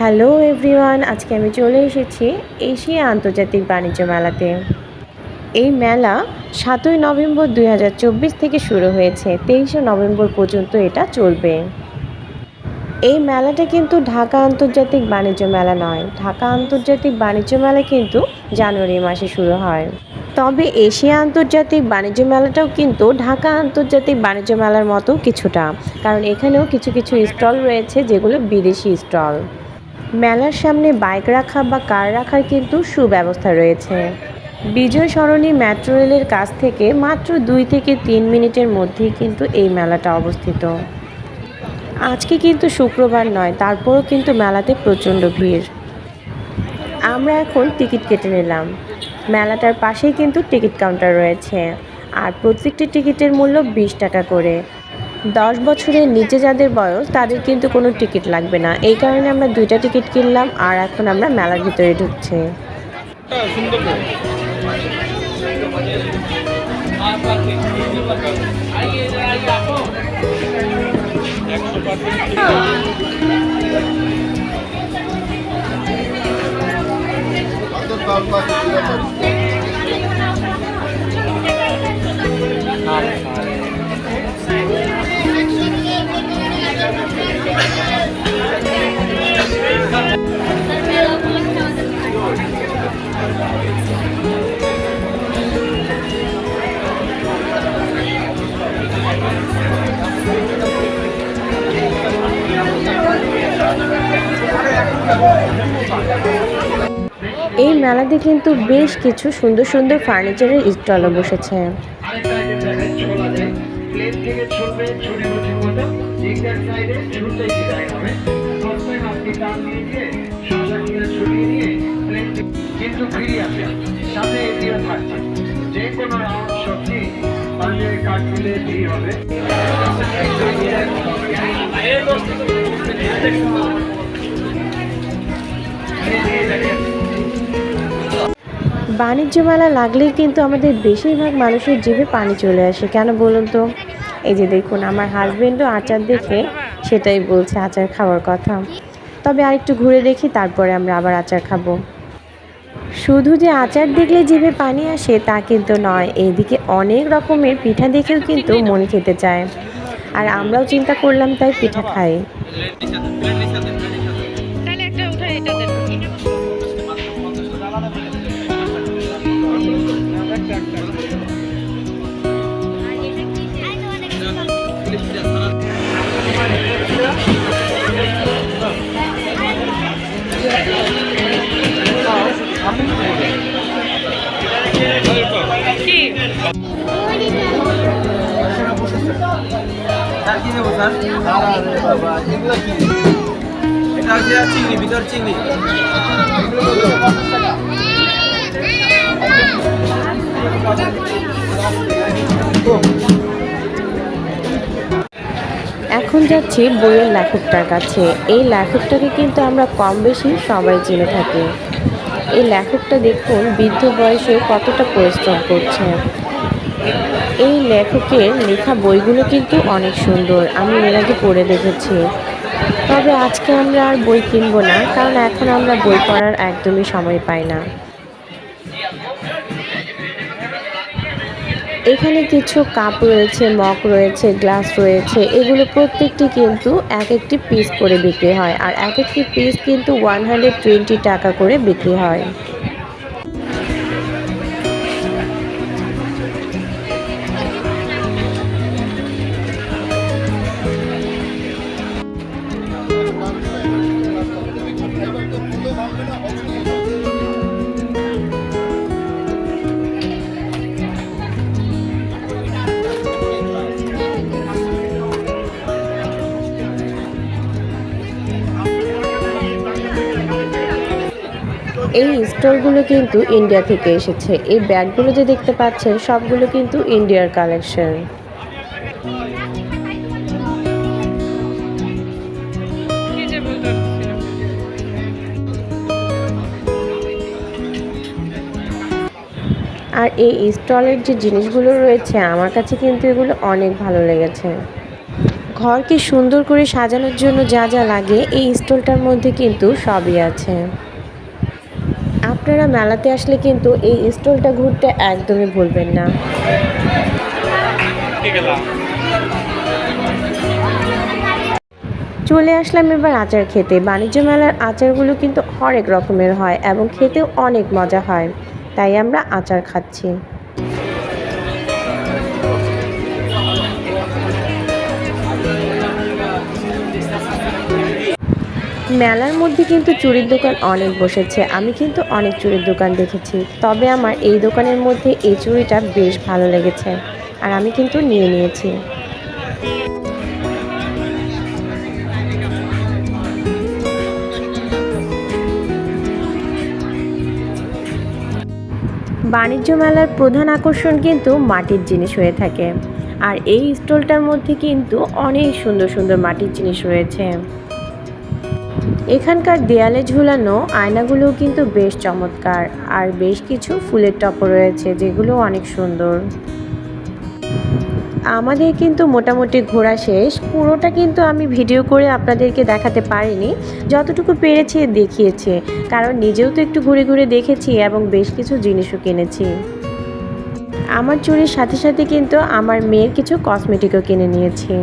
Hello everyone, আজকে আমি চলে এসেছি এশিয়া আন্তর্জাতিক বাণিজ্য মেলাতে। এই মেলা সাতই নভেম্বর দুই হাজার চব্বিশ থেকে শুরু হয়েছে, তেইশে নভেম্বর পর্যন্ত এটা চলবে। এই মেলাটা কিন্তু ঢাকা আন্তর্জাতিক বাণিজ্য মেলা নয়, ঢাকা আন্তর্জাতিক বাণিজ্য মেলা কিন্তু জানুয়ারি মাসে শুরু হয়। তবে এশিয়া আন্তর্জাতিক বাণিজ্য মেলাটাও কিন্তু ঢাকা আন্তর্জাতিক বাণিজ্য মেলার মতো কিছুটা, কারণ এখানেও কিছু কিছু স্টল রয়েছে যেগুলো বিদেশি স্টল। মেলার সামনে বাইক রাখা বা কার রাখার কিন্তু সুব্যবস্থা রয়েছে। বিজয় সরণি মেট্রো রেলের কাছ থেকে মাত্র দুই থেকে তিন মিনিটের মধ্যেই কিন্তু এই মেলাটা অবস্থিত। আজকে কিন্তু শুক্রবার নয়, তারপরও কিন্তু মেলাতে প্রচণ্ড ভিড়। আমরা এখন টিকিট কেটে নিলাম। মেলাটার পাশেই কিন্তু টিকিট কাউন্টার রয়েছে। আর প্রত্যেকটি টিকিটের মূল্য বিশ টাকা করে। দশ বছরের নিচে যাদের বয়স, তাদের কিন্তু কোনো টিকিট লাগবে না। এই কারণে আমরা দুইটা টিকিট কিনলাম আর এখন আমরা মেলার ভিতরে ঢুকছি। এই মেলাতে কিন্তু বেশ কিছু সুন্দর সুন্দর ফার্নিচারের স্টলও বসেছে। বাণিজ্য মেলা লাগলেই কিন্তু আমাদের বেশিরভাগ মানুষের জিভে পানি চলে আসে। কেন বলুন তো? এই যে দেখুন, আমার হাজব্যান্ডও আচার দেখে সেটাই বলছে, আচার খাওয়ার কথা। তবে আরেকটু ঘুরে দেখি, তারপরে আমরা আবার আচার খাব। শুধু যে আচার দেখলে জিভে পানি আসে, তা কিন্তু নয় এইদিকে অনেক রকমের পিঠা দেখেও কিন্তু মন খেতে চায়। আর আমরাও চিন্তা করলাম, তাই পিঠা খাই। স্যার এটা হচ্ছে চিংড়ি, ভিতর চিংড়ি। এখন যাচ্ছি বইয়ের লেখকটার কাছে। এই লেখকটাকে কিন্তু আমরা কম বেশি সবাই চিনে থাকি। এই লেখকটা দেখুন বৃদ্ধ বয়সে কতটা পরিশ্রম করছে। এই লেখকের লেখা বইগুলো কিন্তু অনেক সুন্দর, আমি এর আগে পড়ে দেখেছি। তবে আজকে আমরা আর বই কিনবো না, কারণ এখন আমরা বই পড়ার একদমই সময় পাই না। এখানে কিছু কাপ রয়েছে, মগ রয়েছে, গ্লাস রয়েছে, এগুলো প্রত্যেকটি কিন্তু এক একটি পিস করে বিক্রি হয়, আর এক একটি পিস কিন্তু ওয়ান হান্ড্রেড টাকা করে বিক্রি হয়। এই স্টলগুলো কিন্তু ইন্ডিয়া থেকে এসেছে। এই ব্যাগগুলো যে দেখতে পাচ্ছেন, সবগুলো কিন্তু ইন্ডিয়ার কালেকশন। আর এই স্টলের যে জিনিসগুলো রয়েছে, আমার কাছে কিন্তু এগুলো অনেক ভালো লেগেছে। ঘরকে সুন্দর করে সাজানোর জন্য যা যা লাগে, এই স্টলটার মধ্যে কিন্তু সবই আছে। আপনারা মেলাতে আসলে কিন্তু এই স্টলটা ঘুরতে একদমই ভুলবেন না। চলে আসলাম এবার আচার খেতে। বাণিজ্য মেলার আচারগুলো কিন্তু হরেক রকমের হয় এবং খেতেও অনেক মজা হয়। তাই আমরা আচার খাচ্ছি। মেলার মধ্যে কিন্তু চুড়ির দোকান অনেক বসেছে। আমি কিন্তু অনেক চুড়ির দোকান দেখেছি। তবে আমার এই দোকানের মধ্যে এই চুড়িটা বেশ ভালো লেগেছে আর আমি কিন্তু নিয়ে নিয়েছি। বাণিজ্য মেলার প্রধান আকর্ষণ কিন্তু মাটির জিনিস হয়ে থাকে। আর এই স্টলটার মধ্যে কিন্তু অনেক সুন্দর সুন্দর মাটির জিনিস রয়েছে। এখানকার দেয়ালে ঝুলানো আয়নাগুলোও কিন্তু বেশ চমৎকার, আর বেশ কিছু ফুলের টপও রয়েছে যেগুলো অনেক সুন্দর। আমাদের কিন্তু মোটামুটি ঘোরা শেষ। পুরোটা কিন্তু আমি ভিডিও করে আপনাদেরকে দেখাতে পারিনি। যতটুকু পেরেছি দেখিয়েছি, কারণ নিজেও তো একটু ঘুরে ঘুরে দেখেছি এবং বেশ কিছু জিনিসও কিনেছি। আমার চুরির সাথে সাথে কিন্তু আমার মেয়ের কিছু কসমেটিকও কিনে নিয়েছি।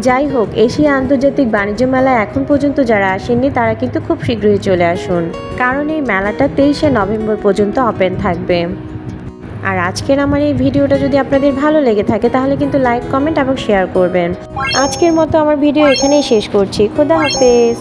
যাই হোক, এশিয়া আন্তর্জাতিক বাণিজ্য মেলা এখন পর্যন্ত যারা আসেননি, তারা কিন্তু খুব শীঘ্রই চলে আসুন। কারণ এই মেলাটা তেইশে নভেম্বর পর্যন্ত ওপেন থাকবে। আর আজকের আমার এই ভিডিওটা যদি আপনাদের ভালো লেগে থাকে, তাহলে কিন্তু লাইক কমেন্ট এবং শেয়ার করবেন। আজকের মতো আমার ভিডিও এখানেই শেষ করছি। খোদা হাফেজ।